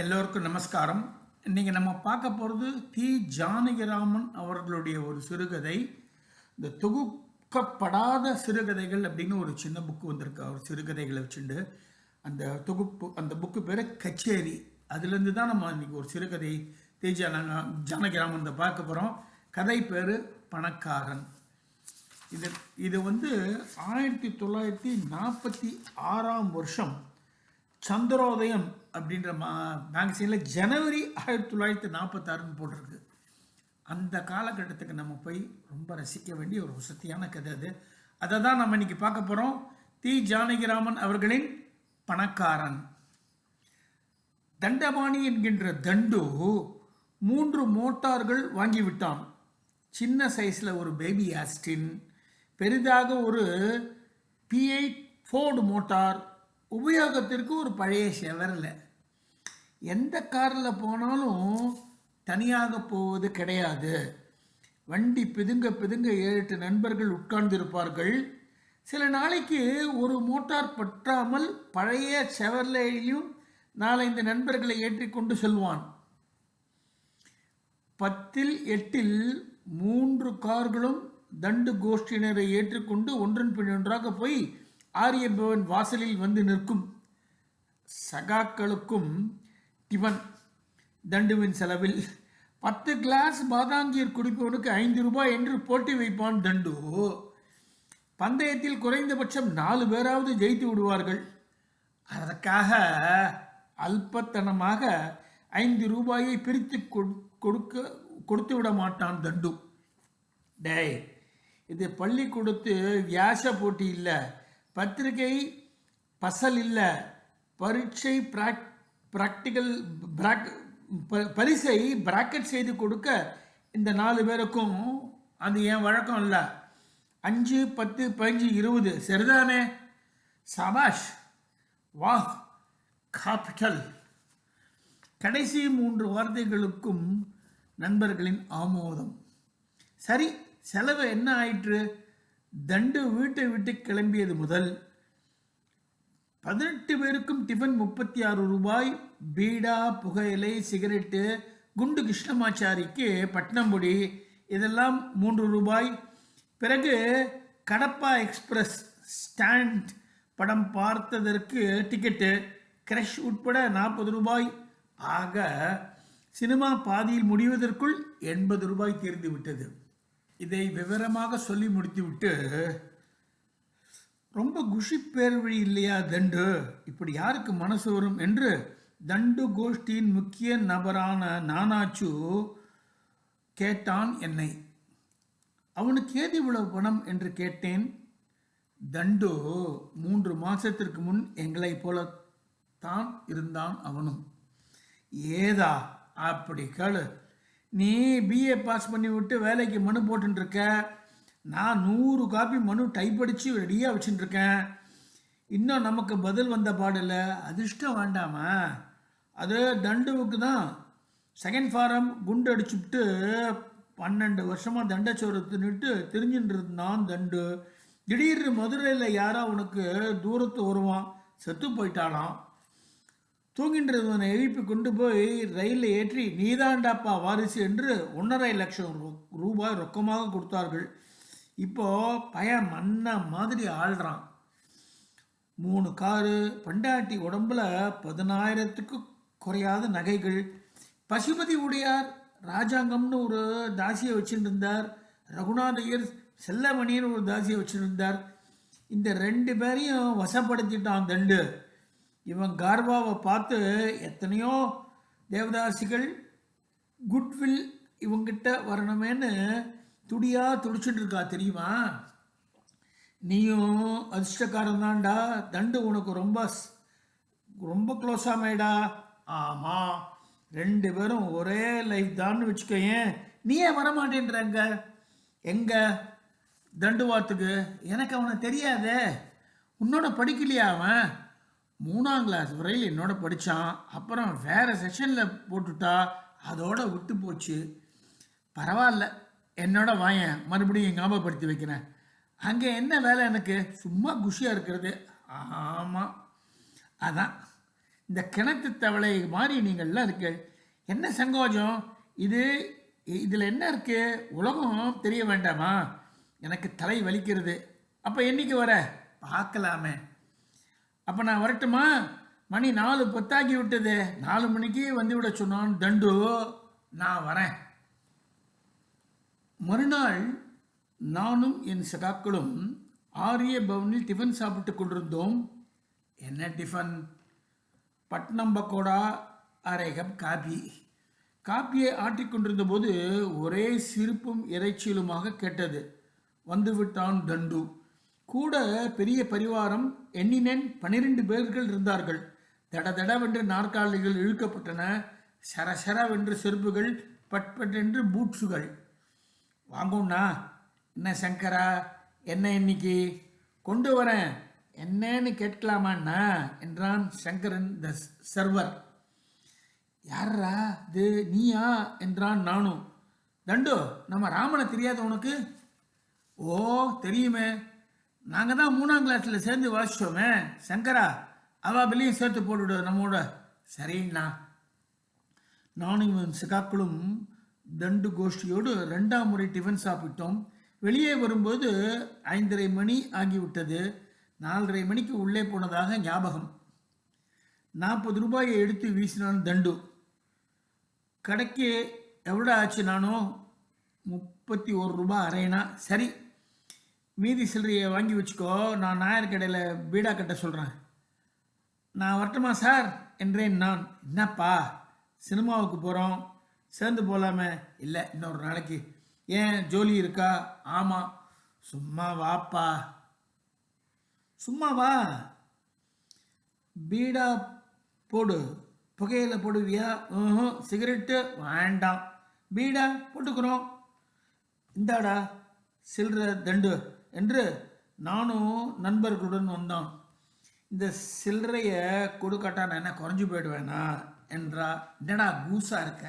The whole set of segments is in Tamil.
எல்லோருக்கும் நமஸ்காரம். இன்றைக்கி நம்ம பார்க்க போகிறது தி. ஜானகிராமன் அவர்களுடைய ஒரு சிறுகதை. இந்த தொகுக்கப்படாத சிறுகதைகள் அப்படின்னு ஒரு சின்ன புக்கு வந்திருக்கு. அவர் சிறுகதைகளை வச்சுண்டு அந்த தொகுப்பு அந்த புக்கு பேர் கச்சேரி. அதுலேருந்து தான் நம்ம இன்றைக்கி ஒரு சிறுகதை தி. ஜான ஜானகிராமன் பார்க்க போகிறோம் கதை பேர் பணக்காரன். இது இது வந்து ஆயிரத்தி தொள்ளாயிரத்தி நாற்பத்தி ஆறாம் வருஷம் சந்திரோதயம் அப்படின்ற மா மேகசினில் ஜனவரி ஆயிரத்தி தொள்ளாயிரத்தி நாற்பத்தாறுன்னு போட்டிருக்கு. அந்த காலகட்டத்துக்கு நம்ம போய் ரொம்ப ரசிக்க வேண்டிய ஒரு வசதியான கதை அது. அதை தான் நம்ம இன்னைக்கு பார்க்க போகிறோம் தி. ஜானகிராமன் அவர்களின் பணக்காரன். தண்டபாணி என்கின்ற தண்டு மூன்று மோட்டார்கள் வாங்கிவிட்டான் சின்ன சைஸில் ஒரு பேபி ஆஸ்டின் பெரிதாக ஒரு பிஐ ஃபோர்டு மோட்டார் உபயோகத்திற்கு ஒரு பழைய செவரில் எந்த காரில் போனாலும் தனியாக போவது கிடையாது. வண்டி பிதுங்க பிதுங்க ஏழு எட்டு நண்பர்கள் உட்கார்ந்திருப்பார்கள். சில நாளைக்கு ஒரு மோட்டார் பற்றாமல் பழைய செவர்லேயும் நாலஞ்சு நண்பர்களை ஏற்றிக்கொண்டு செல்வான். பத்தில் எட்டில் மூன்று கார்களும் தண்டு கோஷ்டினரை ஏற்றுக்கொண்டு ஒன்றன் பின் ஒன்றாக போய் ஆரியபவன் வாசலில் வந்து நிற்கும் சகாக்களுக்கும் டிபன் தண்டுவின் செலவில் பத்து கிளாஸ் பாதாங்கீர் குடிப்பவனுக்கு ஐந்து ரூபாய் என்று போட்டி வைப்பான் தண்டு. பந்தயத்தில் குறைந்தபட்சம் நாலு பேராவது ஜெயித்து விடுவார்கள். அதற்காக அல்பத்தனமாக ஐந்து ரூபாயை பிரித்து கொடு- கொடுக்க கொடுத்து விட மாட்டான் தண்டு. டேய் இது பள்ளிக்கூடத்து வியாச போட்டி இல்லை. பத்திரிகை பசல் இல்லை பரீட்சை ப்ராக் ப்ராக்டிக்கல் பிராக் ப- பரிசை பிராக்கெட் செய்து கொடுக்க இந்த நாலு பேருக்கும் அது என் வழக்கம் இல்லை. அஞ்சு பத்து பதினஞ்சு இருபது. சரிதானே? சபாஷ் வாஹ் காபிட்டல் கடைசி மூன்று வார்த்தைகளுக்கும் நண்பர்களின் ஆமோதம். சரி செலவு என்ன ஆயிற்று? தண்டு வீட்டை விட்டு கிளம்பியது முதல் பதினெட்டு பேருக்கும் டிஃபன் முப்பத்தி ஆறு ரூபாய் பீடா புகையிலை சிகரெட்டு குண்டு கிருஷ்ணமாச்சாரிக்கு பட்னம்பொடி இதெல்லாம் மூன்று ரூபாய். பிறகு கடப்பா எக்ஸ்பிரஸ் ஸ்டாண்ட் படம் பார்த்ததற்கு டிக்கெட்டு. கிரஷ் உட்பட நாற்பது ரூபாய். ஆக சினிமா பாதியில் முடிவதற்குள் எண்பது ரூபாய் தீர்ந்து விட்டது இதை விவரமாக சொல்லி முடித்துவிட்டு ரொம்ப குஷி பேர்வழி இல்லையா தண்டு? இப்படி யாருக்கு மனசு வரும்? என்று தண்டு கோஷ்டியின் முக்கிய நபரான நானாச்சு கேட்டான் என்னை. அவனுக்கு ஏது இவ்வளவு பணம்? என்று கேட்டேன். தண்டு மூன்று மாசத்திற்கு முன் எங்களைப் போல தான் இருந்தான் அவனும். ஏதா? அப்படி கேளு. நீ பிஏ பாஸ் பண்ணி விட்டு வேலைக்கு மனு போட்டுருக்க நான் நூறு காப்பி மனு டைப் அடித்து ரெடியாக வச்சுட்டுருக்கேன் இன்னும் நமக்கு பதில் வந்த பாடில்ல அதிர்ஷ்டம் வேண்டாமா? அது தண்டுவுக்கு தான். செகண்ட் ஃபாரம் குண்டு அடிச்சுட்டு பன்னெண்டு வருஷமாக தண்டச்சோறு தின்னுட்டு தெரிஞ்சுட்டு இருந்தான் தண்டு. திடீர்னு மதுரையில் யாரோ அவனுக்கு தூரத்து வருவான் செத்து போயிட்டானாம். தூங்கின்றவனை எழுப்பி கொண்டு போய் ரயிலில் ஏற்றி நீதாண்டாப்பா வாரிசு என்று ஒன்றரை லட்சம் ரூ- ரூபாய் ரொக்கமாக கொடுத்தார்கள். இப்போ பையன் மன்ன மாதிரி ஆள்றான். மூணு காரு பண்டாட்டி உடம்புல பதினாயிரத்துக்கு குறையாத நகைகள். பசுபதி உடையார் ராஜாங்கம்னு ஒரு தாசியை வச்சுட்டு இருந்தார் ரகுநாதையர் செல்லமணின்னு ஒரு தாசியை வச்சுருந்தார். இந்த ரெண்டு பேரையும் வசப்படுத்திட்டான் தண்டு. இவன் கார்வாவை பார்த்து எத்தனையோ தேவதாசிகள் குட்வில் இவங்கிட்ட வரணுமேன்னு துடியா துடிச்சுட்டு இருக்கா தெரியுமா? நீயும் அதிர்ஷ்டக்காரன் தான்டா தண்டு உனக்கு ரொம்ப ரொம்ப க்ளோஸ் ஆமேடா ஆமாம் ரெண்டு பேரும் ஒரே லைஃப் தான்னு வச்சுக்கோயேன். நீ ஏன் வரமாட்டேன்றாங்க? எங்க? தண்டுவாத்துக்கு? எனக்கு அவனை தெரியாதே. உன்னோட படிக்கலையா அவன்? மூணாம் கிளாஸ் வரையில் என்னோட படித்தான் அப்புறம் வேறு செஷனில் போட்டுட்டா அதோட விட்டு போச்சு. பரவாயில்ல. என்னோட வாயேன் மறுபடியும் ஞாபகப்படுத்தி வைக்கிறேன். அங்கே என்ன வேலை எனக்கு? சும்மா குஷியாக இருக்கிறது. ஆமாம் அதான். இந்த கிணத்து தவளை மாதிரி நீங்கள்லாம் இருக்கு. என்ன சங்கோஜம்? இது இதில் என்ன இருக்கு? உலகம் தெரிய வேண்டாமா? எனக்கு தலை வலிக்கிறது. அப்போ என்னைக்கு வர? பார்க்கலாமே. அப்போ நான் வரட்டுமா? மணி நாலு பத்தாக்கி விட்டது. நாலு மணிக்கு வந்து விட சொன்னான் தண்டு நான் வரேன். மறுநாள் நானும் என் சகாக்களும் ஆரிய பவனில் டிஃபன் சாப்பிட்டு கொண்டிருந்தோம். என்ன டிஃபன் பட்னம் பக்கோடா அரை கப். காபி காப்பியை ஆட்டிக்கொண்டிருந்த போது ஒரே சிரிப்பும் இறைச்சியிலுமாக கேட்டது. வந்துவிட்டான் தண்டு. கூட பெரிய பரிவாரம் எண்ணினேன் பனிரெண்டு பேர்கள் இருந்தார்கள். தட தடவென்று நாற்காலிகள் இழுக்கப்பட்டன. சரசரவென்று செருப்புகள் பட் பட்டென்று பூட்ஸுகள் வாங்கும்ண்ணா என்ன சங்கரா என்ன இன்னைக்கு? கொண்டு வரேன். என்னன்னு கேட்கலாமாண்ணா? என்றான் சங்கரன் த சர்வர். யாரா இது? நீயா? என்றான் நானும் தண்டு நம்ம ராமனை தெரியாத உனக்கு ஓ தெரியுமே. நாங்கள் தான் மூணாம் கிளாஸில் சேர்ந்து வாசித்தோமே சங்கரா அவா பிள்ளையும் சேர்த்து போட்டுவிடு நம்மோட. சரிண்ணா. நானும் என் சிகாக்களும் தண்டு கோஷ்டியோடு ரெண்டாம் முறை டிஃபன் சாப்பிட்டோம். வெளியே வரும்போது ஐந்தரை மணி ஆகிவிட்டது. நாலரை மணிக்கு உள்ளே போனதாக ஞாபகம். நாற்பது ரூபாயை எடுத்து வீசினான் தண்டு. கடைக்கு எவ்வளோ ஆச்சு நானும் முப்பத்தி ஒரு ரூபாய் அரைனா. சரி மீதி சில்லறையை வாங்கி வச்சுக்கோ. நான் நாயர் கடையில் பீடா கட்ட சொல்கிறேன் நான் வரட்டுமா சார் என்றேன் நான். என்னப்பா? சினிமாவுக்கு போகிறோம் சேர்ந்து போகலாமே இல்லை இன்னொரு நாளைக்கு. ஏன் ஜோலி இருக்கா? ஆமாம் சும்மா வாப்பா. சும்மாவா? பீடா போடு. புகையில போடுவியா? ம்ஹும். சிகரெட்டு? வேண்டாம். பீடா போட்டுக்கிறோம். இந்தாடா சில்லற தண்டு. என்று நானும் நண்பர்களுடன் வந்தான் இந்த சில்லறைய கொடுக்காட்டா நான் என்ன குறைஞ்சு போயிடுவேனா? என்றா என்னடா கூசா இருக்க?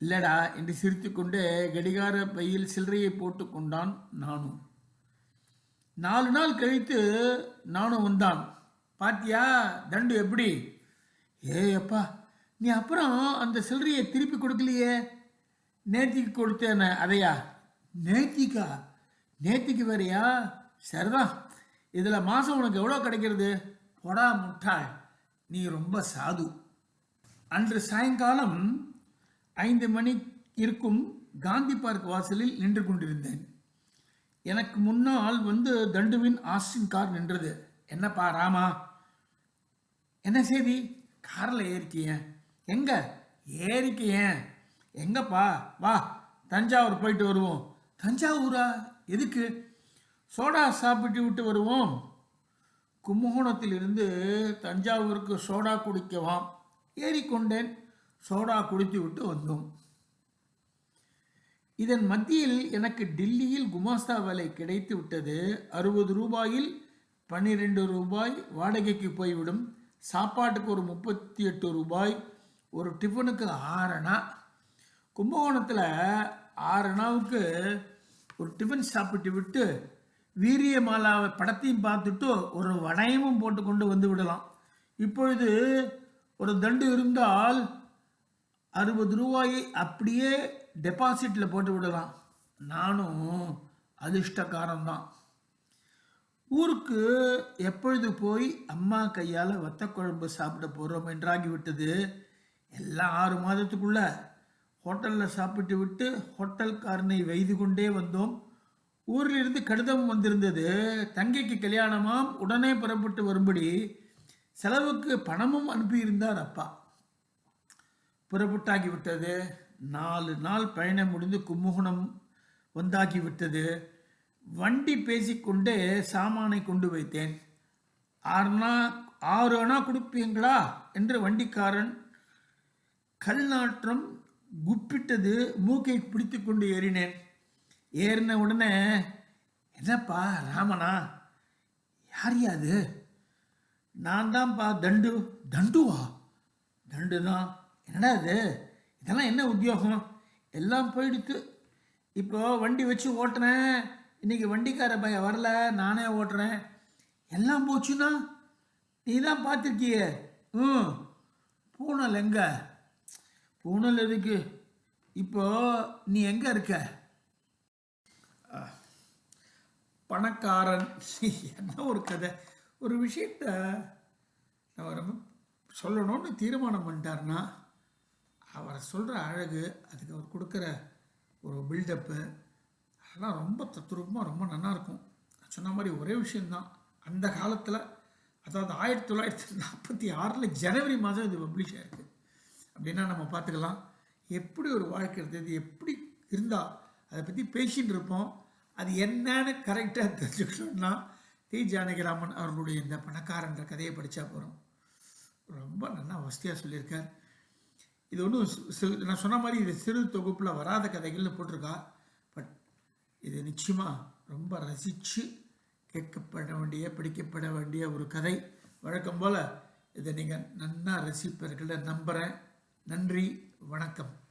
இல்லடா என்று சிரித்துக்கொண்டு கடிகார பையில் சில்லறையை போட்டு கொண்டான் நானும். நாலு நாள் கழித்து நானும் வந்தான். பாத்தியா தண்டு எப்படி? ஏ அப்பா நீ அப்புறம் அந்த சில்லறையை திருப்பி கொடுக்கலையே? நேத்திக்கு கொடுத்தேன அதையா? நேத்திக்கா? நேத்திக்கு வரியா? சரிதான் இதில் மாதம் உனக்கு எவ்வளோ கிடைக்கிறது? பொடா முட்டாள். நீ ரொம்ப சாது. அன்று சாயங்காலம் ஐந்து மணி இருக்கும் காந்தி பார்க் வாசலில் நின்று கொண்டிருந்தேன். எனக்கு முன்னால் வந்து தண்டுவின் ஆஸ்டின் கார் நின்றது. என்னப்பா ராமா? என்ன செய்தி? காரில் ஏறிக்கிய எங்க? ஏறிக்கிய எங்கப்பா? வா தஞ்சாவூர் போயிட்டு வருவோம். தஞ்சாவூரா? எதுக்கு? சோடா சாப்பிட்டு விட்டு வருவோம். கும்பகோணத்திலிருந்து தஞ்சாவூருக்கு சோடா குடிக்கவாம் ஏறிக்கொண்டேன். சோடா குடித்து விட்டு வந்தோம். இதன் மத்தியில் எனக்கு டில்லியில் குமாஸ்தா வேலை கிடைத்து விட்டது. அறுபது ரூபாயில் பன்னிரெண்டு ரூபாய் வாடகைக்கு போய்விடும். சாப்பாட்டுக்கு ஒரு முப்பத்தி எட்டு ரூபாய் ஒரு டிஃபனுக்கு ஆறனா கும்பகோணத்தில் ஆறனாவுக்கு ஒரு டிஃபன் சாப்பிட்டு விட்டு வீரியமாலாவை படத்தையும் பார்த்துட்டு ஒரு வடையமும் போட்டு கொண்டு வந்து விடலாம். இப்பொழுது ஒரு தண்டு இருந்தால் அறுபது ரூபாயை அப்படியே டெபாசிட்டில் போட்டு விடலாம். நானும் அதிர்ஷ்டக்காரன்தான். ஊருக்கு எப்பொழுது போய் அம்மா கையால் வத்த குழம்பு சாப்பிட போகிறோம் என்றாகிவிட்டது. எல்லாம் ஆறு மாதத்துக்குள்ளே ஹோட்டலில் சாப்பிட்டு விட்டு ஹோட்டல்காரனை வைது கொண்டே வந்தோம். ஊரிலிருந்து கடிதம் வந்திருந்தது தங்கைக்கு கல்யாணமாம் உடனே புறப்பட்டு வரும்படி செலவுக்கு பணமும் அனுப்பியிருந்தார் அப்பா. புறப்பட்டாகிவிட்டது நாலு நாள் பயணம் முடிந்து கும்பகோணம் வந்தாகிவிட்டது வண்டி பேசிக்கொண்டே சாமானை கொண்டு வைத்தேன். ஆறுனா ஆறு அணா கொடுப்பீங்களா? என்று வண்டிக்காரன் கல் நாற்றம் குப்பிட்டது மூக்கை பிடித்து கொண்டு ஏறினேன். ஏறின உடனே என்னப்பா ராமனா? யார் யாது நான் தான்ப்பா தண்டு. தண்டுவா? தண்டு தான் என்னடா இது? இதெல்லாம் என்ன உத்தியோகம்? எல்லாம் போயிடுத்து. இப்போ வண்டி வச்சு ஓட்டுறேன் இன்னைக்கு வண்டிக்கார பையன் வரல. நானே ஓட்டுறேன். எல்லாம் போச்சுன்னா? நீ தான் பார்த்துருக்கியே. ம். பூனல் எங்க பூனல் எதுக்கு? இப்போ நீ எங்க இருக்க? பணக்காரன். என்ன ஒரு கதை? ஒரு விஷயத்த நம்ம ரொம்ப சொல்லணும்னு தீர்மானம் பண்ணிட்டாருன்னா அவரை சொல்கிற அழகு அதுக்கு அவர் கொடுக்குற ஒரு பில்டப்பு அதெல்லாம் ரொம்ப தத்துரூபமாக ரொம்ப நல்லாயிருக்கும். நான் சொன்ன மாதிரி ஒரே விஷயந்தான் அந்த காலத்தில் அதாவது ஆயிரத்தி தொள்ளாயிரத்தி நாற்பத்தி ஆறில் ஜனவரி மாதம் இது பப்ளிஷ் ஆயிருக்கு. அப்படின்னா நம்ம பார்த்துக்கலாம். எப்படி ஒரு வாழ்க்கை இருந்தது எப்படி இருந்தால் அதை பற்றி பேசிகிட்டு இருப்போம். அது என்னன்னு கரெக்டாக தெரிஞ்சுக்கணும்னா தி ஜானகிராமன் அவர்களுடைய இந்த பணக்காரன்ற கதையை படித்தா போகிறோம் ரொம்ப நல்லா வசதியாக சொல்லியிருக்கார். இது ஒன்றும் சிறு நான் சொன்ன மாதிரி இது சிறு தொகுப்பில் வராத கதைகள்னு போட்டிருக்கா. பட் இது நிச்சயமாக ரொம்ப ரசித்து கேட்கப்பட வேண்டிய படிக்கப்பட வேண்டிய ஒரு கதை. வழக்கம் போல் இதை நீங்கள் நன்னா ரசிப்பீர்கள் நம்புகிறேன் நன்றி வணக்கம்.